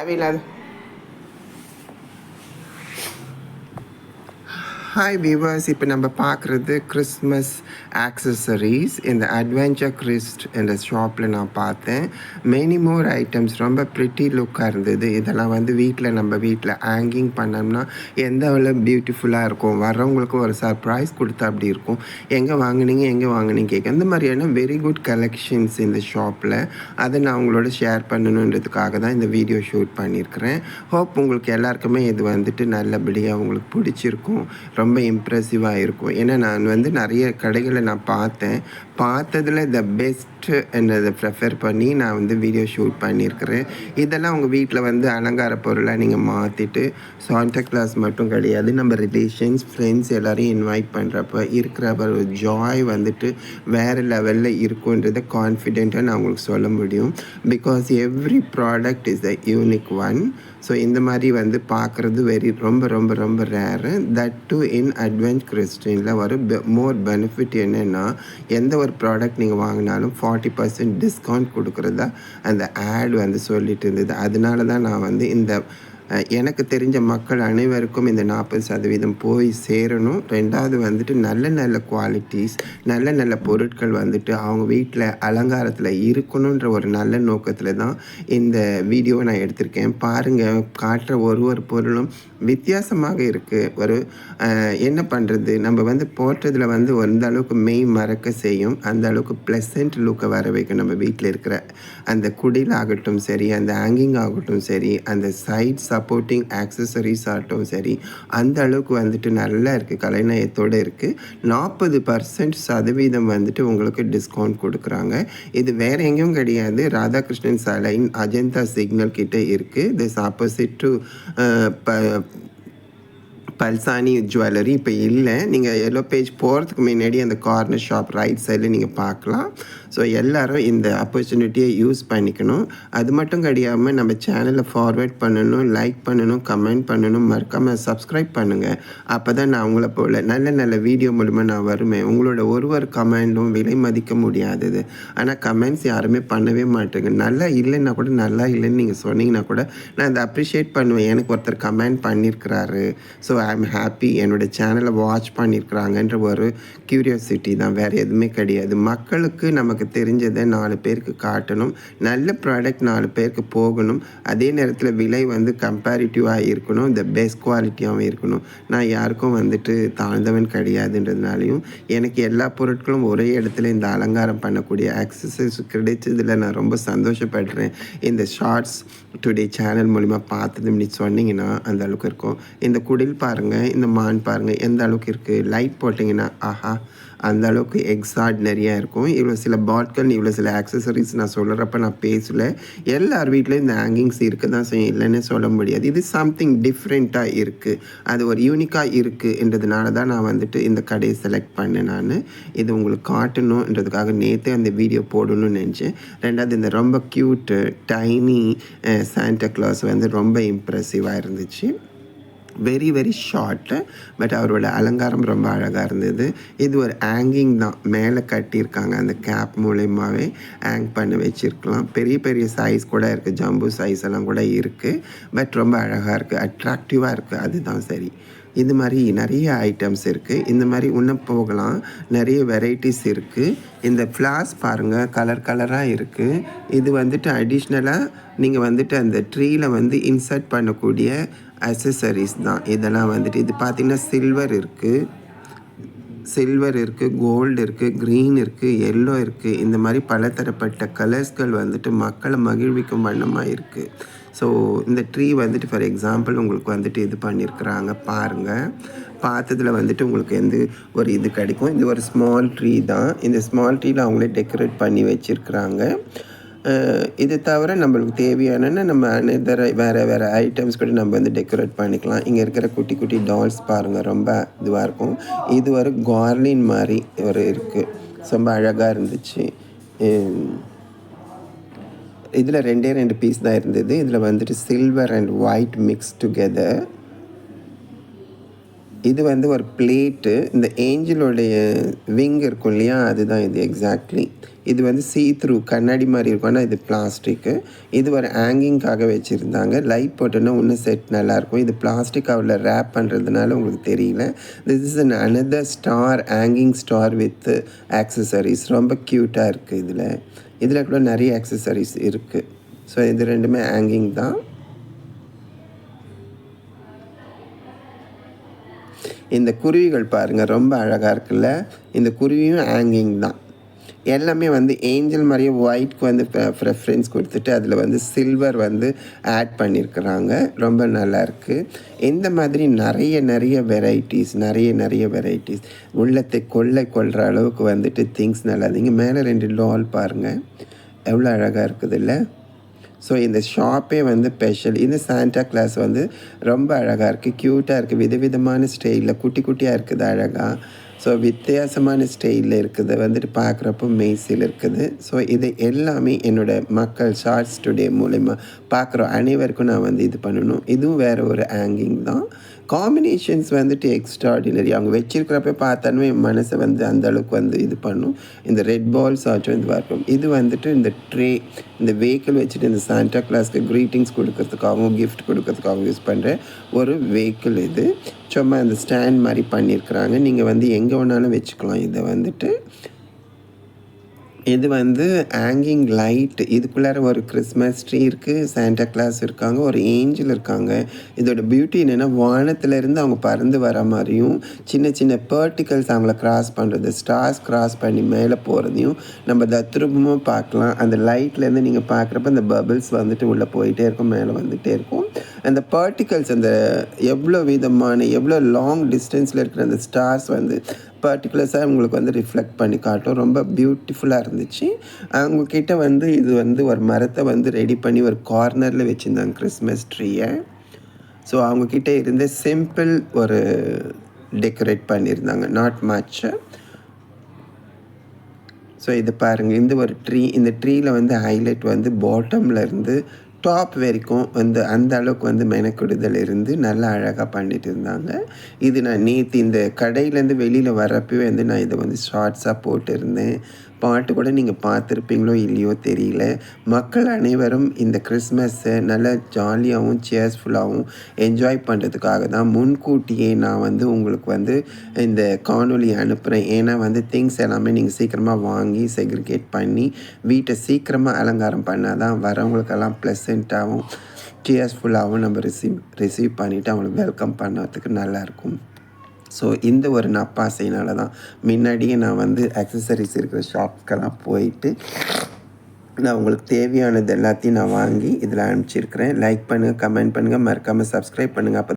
ávila hi viewers இப்போ நம்ம பார்க்குறது கிறிஸ்மஸ் ஆக்சசரிஸ் இந்த அட்வென்ச்சர் கிறிஸ்ட் என்ற ஷாப்பில் நான் பார்த்தேன். மெனி மோர் ஐட்டம்ஸ் ரொம்ப ப்ரிட்டி லுக்காக இருந்தது. இதெல்லாம் வந்து வீட்டில் நம்ம வீட்டில் ஹேங்கிங் பண்ணோம்னா எந்த அளவு பியூட்டிஃபுல்லாக இருக்கும்? வர்றவங்களுக்கு ஒரு சர்ப்ரைஸ் கொடுத்தா அப்படி இருக்கும். எங்கே வாங்குனீங்க? எங்கே வாங்குனீங்க கேட்க. இந்த மாதிரியான வெரி குட் கலெக்ஷன்ஸ் இந்த ஷாப்பில் அதை நான் உங்களோட ஷேர் பண்ணணுன்றதுக்காக தான் இந்த வீடியோ ஷூட் பண்ணியிருக்கிறேன். ஹோப் உங்களுக்கு எல்லாருக்குமே இது வந்துட்டு நல்லபடியாக உங்களுக்கு பிடிச்சிருக்கும். ரொம்ப இம்ப்ரெசிவாக இருக்கும். ஏன்னா நான் வந்து நிறைய கடைகளை நான் பார்த்தேன். பார்த்ததில் த பெஸ்ட்டு என்னதை ப்ரெஃபர் பண்ணி நான் வந்து வீடியோ ஷூட் பண்ணியிருக்கிறேன். இதெல்லாம் உங்கள் வீட்டில் வந்து அலங்கார பொருளாக நீங்கள் மாற்றிட்டு சாண்டா கிளாஸ் மட்டும் கிடையாது நம்ம ரிலேஷன்ஸ் ஃப்ரெண்ட்ஸ் எல்லோரையும் இன்வைட் பண்ணுறப்ப இருக்கிற ஒரு ஜாய் வந்துட்டு வேறு லெவலில் இருக்குன்றதை கான்ஃபிடென்ட்டாக நான் உங்களுக்கு சொல்ல முடியும். Because every product is a unique one so இந்த மாதிரி வந்து பார்க்குறது வெரி ரொம்ப ரொம்ப ரொம்ப rare that too in Advent கிறிஸ்டினில் ஒரு மோர் பெனிஃபிட் என்னென்னா எந்த ஒரு ப்ராடக்ட் நீங்கள் வாங்கினாலும் ஃபார்ட்டி பர்சன்ட் டிஸ்கவுண்ட் கொடுக்குறதா அந்த ஆட் வந்து சொல்லிட்டு இருந்தது. அதனால தான் நான் வந்து இந்த எனக்கு தெரிஞ்ச மக்கள் அனைவருக்கும் இந்த நாற்பது சதவீதம் போய் சேரணும். ரெண்டாவது வந்துட்டு நல்ல நல்ல குவாலிட்டிஸ் நல்ல நல்ல பொருட்கள் வந்துட்டு அவங்க வீட்டில் அலங்காரத்தில் இருக்கணுன்ற ஒரு நல்ல நோக்கத்தில் தான் இந்த வீடியோவை நான் எடுத்திருக்கேன். பாருங்கள் காட்டுற ஒரு ஒரு பொருளும் வித்தியாசமாக இருக்குது ஒரு என்ன பண்ணுறது நம்ம வந்து போட்டதில் வந்து எந்த அளவுக்கு மெய் மறக்க செய்யும். அந்த அளவுக்கு ப்ளசன்ட் லுக்கை வர வைக்கும் நம்ம வீட்டில் இருக்கிற அந்த குடில் ஆகட்டும் சரி அந்த ஹேங்கிங் ஆகட்டும் சரி அந்த சைட்ஸ் சப்போர்ட்டிங் ஆக்சசரிஸ் ஆகட்டும் சரி அந்த அளவுக்கு வந்துட்டு நல்லா இருக்குது கலைநயத்தோடு இருக்குது நாற்பது பர்சன்ட் சதவீதம் வந்துட்டு உங்களுக்கு டிஸ்கவுண்ட் கொடுக்குறாங்க. இது வேற எங்கேயும் கிடையாது. ராதாகிருஷ்ணன் சாலையின் அஜந்தா சிக்னல் கிட்டே இருக்குது திஸ் ஆப்போசிட் டு பல்சானி ஜுவல்லரி இப்போ இல்லை. நீங்கள் எல்லோ பேஜ் போகிறதுக்கு முன்னாடி அந்த கார்னர் ஷாப் ரைட் சைடில் நீங்கள் பார்க்கலாம். ஸோ எல்லாரும் இந்த ஆப்பர்ச்சுனிட்டியை யூஸ் பண்ணிக்கணும். அது மட்டும் கிடையாமல் நம்ம சேனலை ஃபார்வேர்ட் பண்ணணும் லைக் பண்ணணும் கமெண்ட் பண்ணணும் மறக்காமல் சப்ஸ்கிரைப் பண்ணுங்கள் அப்போ தான் நான் உங்களை போல் நல்ல நல்ல வீடியோ மூலமாக நான் வருவேன். உங்களோட ஒரு ஒரு கமெண்டும் விலை மதிக்க முடியாதது. ஆனால் கமெண்ட்ஸ் யாருமே பண்ணவே மாட்டேங்க. நல்லா இல்லைன்னா கூட நல்லா இல்லைன்னு நீங்கள் சொன்னீங்கன்னா கூட நான் அதை அப்ரிஷியேட் பண்ணுவேன். எனக்கு ஒருத்தர் கமெண்ட் பண்ணியிருக்கிறாரு ஸோ ஐ எம் ஹாப்பி என்னோட சேனலை வாட்ச் பண்ணியிருக்கிறாங்கன்ற ஒரு க்யூரியாசிட்டி தான். வேறு எதுவுமே கிடையாது. மக்களுக்கு நமக்கு தெரிஞ்சதை நாலு பேருக்கு காட்டணும். நல்ல ப்ராடக்ட் நாலு பேருக்கு போகணும். அதே நேரத்தில் விலை வந்து கம்பேரிட்டிவாக இருக்கணும். இந்த பெஸ்ட் குவாலிட்டியாகவும் இருக்கணும். நான் யாருக்கும் வந்துட்டு தாழ்ந்தவன் கிடையாதுன்றதுனாலையும் எனக்கு எல்லா பொருட்களும் ஒரே இடத்துல இந்த அலங்காரம் பண்ணக்கூடிய ஆக்சசரிஸ் கிடைச்சதில் நான் ரொம்ப சந்தோஷப்படுறேன். இந்த ஷார்ட்ஸ் டுடே சேனல் மூலிமா பார்த்தது இப்படி சொன்னீங்கன்னா அந்த அளவுக்கு இருக்கும். இந்த குடில் பாருங்கள் இந்த மான் பாருங்கள் எந்த அளவுக்கு இருக்குது லைட் போட்டிங்கன்னா ஆஹா அந்த அளவுக்கு எக்ஸார்டினரியாக இருக்கும். இவ்வளோ சில பாட்கள் இவ்வளோ சில ஆக்சசரிஸ் நான் சொல்கிறப்ப நான் பேசல. எல்லார் வீட்லேயும் இந்த ஹேங்கிங்ஸ் இருக்க தான் செய்யும். இல்லைன்னு சொல்ல முடியாது. இது சம்திங் டிஃப்ரெண்ட்டாக இருக்குது அது ஒரு யூனிக்காக இருக்குன்றதுனால தான் நான் வந்துட்டு இந்த கடையை செலக்ட் பண்ணேன் நான். இது உங்களுக்கு காட்டணுன்றதுக்காக நேற்று அந்த வீடியோ போடணும்னு நினச்சேன். ரெண்டாவது இந்த ரொம்ப க்யூட்டு டைனி சாண்டா கிளாஸ் வந்து ரொம்ப இம்ப்ரெசிவாக இருந்துச்சு. வெரி வெரி ஷார்ட்டு பட் அவரோட அலங்காரம் ரொம்ப அழகாக இருந்தது. இது ஒரு ஆங்கிங் தான். மேலே கட்டியிருக்காங்க அந்த கேப் மூலயமாவே ஆங் பண்ணி வச்சுருக்கலாம். பெரிய பெரிய சைஸ் கூட இருக்குது ஜம்பு சைஸ் எல்லாம் கூட இருக்குது பட் ரொம்ப அழகாக இருக்குது அட்ராக்டிவாக இருக்குது அதுதான் சரி. இது மாதிரி நிறைய ஐட்டம்ஸ் இருக்குது இந்த மாதிரி இன்னும் போகலாம். நிறைய வெரைட்டிஸ் இருக்குது இந்த ஃப்ளாஸ் பாருங்கள் கலர் கலராக இருக்குது இது வந்துட்டு அடிஷ்னலாக நீங்கள் வந்துட்டு அந்த ட்ரீயில் வந்து இன்சர்ட் பண்ணக்கூடிய அசசரிஸ் தான். இதெல்லாம் வந்துட்டு இது பார்த்திங்கன்னா சில்வர் இருக்குது சில்வர் இருக்குது கோல்டு இருக்குது க்ரீன் இருக்குது எல்லோ இருக்குது இந்த மாதிரி பலதரப்பட்ட கலர்ஸ்கள் வந்துட்டு மக்களை மகிழ்விக்கும் வண்ணமாக இருக்குது ஸோ இந்த ட்ரீ வந்துட்டு ஃபார் எக்ஸாம்பிள் உங்களுக்கு வந்துட்டு இது பண்ணியிருக்கிறாங்க பாருங்கள் பார்த்ததில் வந்துட்டு உங்களுக்கு எந்த ஒரு இது கிடைக்கும். இது ஒரு ஸ்மால் ட்ரீ தான். இந்த ஸ்மால் ட்ரீயில் அவங்களே டெக்கரேட் பண்ணி வச்சுருக்குறாங்க. இது தவிர நம்மளுக்கு தேவையான நம்ம அனதர் வேறு வேறு ஐட்டம்ஸ் கூட நம்ம வந்து டெக்கரேட் பண்ணிக்கலாம். இங்கே இருக்கிற குட்டி குட்டி டால்ஸ் பாருங்கள் ரொம்ப இதுவாக இருக்கும். இது ஒரு கார்லின் மாதிரி ஒரு இருக்குது ரொம்ப அழகாக இருந்துச்சு. இதில் ரெண்டே ரெண்டு பீஸ் தான் இருந்தது. இதில் வந்துட்டு silver and white mix together இது வந்து ஒரு பிளேட்டு இந்த ஏஞ்சலோடைய விங் இருக்கும் இல்லையா? அதுதான் இது எக்ஸாக்ட்லி இது வந்து சீ த்ரூ கண்ணாடி மாதிரி இருக்கும். ஆனால் இது பிளாஸ்டிக்கு இது ஒரு ஹேங்கிங்காக வச்சுருந்தாங்க. லைட் போட்டோன்னா இன்னும் செட் நல்லாயிருக்கும். இது பிளாஸ்டிக் அவ்வளோ ரேப் பண்ணுறதுனால உங்களுக்கு தெரியல. This is an another star hanging star with accessories ரொம்ப க்யூட்டாக இருக்குது இதில். இதில் கூட நிறைய ஆக்சசரிஸ் இருக்குது ஸோ இது ரெண்டுமே ஹேங்கிங் தான். இந்த குருவிகள் பாருங்கள் ரொம்ப அழகாக இருக்குல்ல. இந்த குருவியும் ஹேங்கிங் தான். எல்லாமே வந்து ஏஞ்சல் மாதிரியே ஒயிட்க்கு வந்து ப்ரெஃபரன்ஸ் கொடுத்துட்டு அதில் வந்து சில்வர் வந்து ஆட் பண்ணியிருக்கிறாங்க ரொம்ப நல்லாயிருக்கு இந்த மாதிரி நிறைய நிறைய வெரைட்டிஸ் நிறைய நிறைய வெரைட்டிஸ் உள்ளத்தை கொள்ளை கொள்கிற அளவுக்கு வந்துட்டு திங்ஸ் நல்லாதீங்க மேலே ரெண்டு டால் பாருங்கள் எவ்வளோ அழகாக இருக்குது இல்லை? ஸோ இந்த ஷாப்பே வந்து ஸ்பெஷல் இந்த சாண்டா கிளாஸ் வந்து ரொம்ப அழகாக இருக்குது க்யூட்டாக இருக்குது விதவிதமான ஸ்டைலில் குட்டி குட்டியாக இருக்குது அழகாக ஸோ வித்தியாசமான ஸ்டைலில் இருக்குது. வந்துட்டு பார்க்குறப்போ மெய்சில் இருக்குது. ஸோ இது எல்லாமே என்னோடய மக்கள் ஷார்ட்ஸ் டுடே மூலிமா பார்க்குற அனைவருக்கும் நான் வந்து இது பண்ணணும். இதுவும் வேறு ஒரு ஆங்கிங் தான். காம்பினேஷன்ஸ் வந்துட்டு எக்ஸ்ட்ராடினரி அவங்க வச்சிருக்கிறப்ப பார்த்தாலுமே என் மனசை வந்து அந்த அளவுக்கு வந்து இது பண்ணும். இந்த ரெட் பால்ஸ் ஆச்சும் இது பார்க்கும் இது வந்துட்டு இந்த ட்ரே இந்த வெஹிக்கிள் வச்சுட்டு இந்த சாண்டா கிளாஸ்க்கு க்ரீட்டிங்ஸ் கொடுக்கறதுக்காகவும் கிஃப்ட் கொடுக்கறதுக்காகவும் யூஸ் பண்ணுற ஒரு வெஹிக்கிள் இது. சும்மா அந்த ஸ்டாண்ட் மாதிரி பண்ணியிருக்கிறாங்க. நீங்கள் வந்து எங்கே வேணாலும் வச்சுக்கலாம். இதை வந்துட்டு இது வந்து ஹேங்கிங் லைட் இதுக்குள்ளார ஒரு கிறிஸ்மஸ் ட்ரீ இருக்குது சாண்டா கிளாஸ் இருக்காங்க ஒரு ஏஞ்சல் இருக்காங்க. இதோட பியூட்டி என்னென்னா வானத்துலேருந்து அவங்க பறந்து வர மாதிரியும் சின்ன சின்ன பர்டிகல்ஸ் அவங்கள கிராஸ் பண்ணுறது ஸ்டார்ஸ் கிராஸ் பண்ணி மேலே போகிறதையும் நம்ம தத்ரூபமாக பார்க்கலாம். அந்த லைட்லேருந்து நீங்கள் பார்க்குறப்ப அந்த பபிள்ஸ் வந்துட்டு உள்ளே போயிட்டே இருக்கும் மேலே வந்துகிட்டே இருக்கும். அந்த பார்ட்டிகல்ஸ் அந்த எவ்வளோ விதமான எவ்வளோ லாங் டிஸ்டன்ஸில் இருக்கிற அந்த ஸ்டார்ஸ் வந்து பர்டிகுலர்ஸாக உங்களுக்கு வந்து ரிஃப்ளெக்ட் பண்ணி காட்டும். ரொம்ப பியூட்டிஃபுல்லாக இருந்துச்சு. அவங்கக்கிட்ட வந்து இது வந்து ஒரு மரத்தை வந்து ரெடி பண்ணி ஒரு கார்னரில் வச்சுருந்தாங்க கிறிஸ்மஸ் ட்ரீயை ஸோ அவங்கக்கிட்ட இருந்த சிம்பிள் ஒரு டெக்கரேட் பண்ணியிருந்தாங்க. நாட் மச் ஸோ இது பாருங்கள் இந்த ஒரு ட்ரீ இந்த ட்ரீயில் வந்து ஹைலைட் வந்து பாட்டமில் இருந்து டாப் வரைக்கும் வந்து அந்த அளவுக்கு வந்து மெனக்கெடுதல் இருந்து நல்லா அழகாக பண்ணிட்டு இருந்தாங்க. இது நான் நேற்று இந்த கடையிலேருந்து வெளியில் வரப்பவே வந்து நான் இதை வந்து ஷார்ட்ஸாக போட்டிருந்தேன். பாட்டு கூட நீங்கள் பார்த்துருப்பீங்களோ இல்லையோ தெரியல. மக்கள் அனைவரும் இந்த கிறிஸ்மஸை நல்லா ஜாலியாகவும் சேர்ஸ்ஃபுல்லாகவும் என்ஜாய் பண்ணுறதுக்காக தான் முன்கூட்டியே நான் வந்து உங்களுக்கு வந்து இந்த காணொலி அனுப்புகிறேன் ஏன்னா வந்து திங்ஸ் எல்லாமே நீங்கள் சீக்கிரமாக வாங்கி செக்ரிகேட் பண்ணி வீட்டை சீக்கிரமாக அலங்காரம் பண்ணால் தான் வரவங்களுக்கெல்லாம் ப்ளசண்ட்டாகவும் சேர்ஸ்ஃபுல்லாகவும் நம்ம ரிசீவ் ரிசீவ் பண்ணிவிட்டு அவங்களுக்கு வெல்கம் பண்ணுறதுக்கு நல்லாயிருக்கும் ஸோ இந்த ஒரு நப்பாசையினால தான் முன்னாடியே நான் வந்து அக்சசரிஸ் இருக்கிற ஷாப்க்கெல்லாம் போயிட்டு நான் உங்களுக்கு தேவையானது எல்லாத்தையும் நான் வாங்கி இதில் அனுப்பிச்சிருக்கிறேன். லைக் பண்ணுங்கள் கமெண்ட் பண்ணுங்கள் மறக்காமல் சப்ஸ்கிரைப் பண்ணுங்கள் அப்போ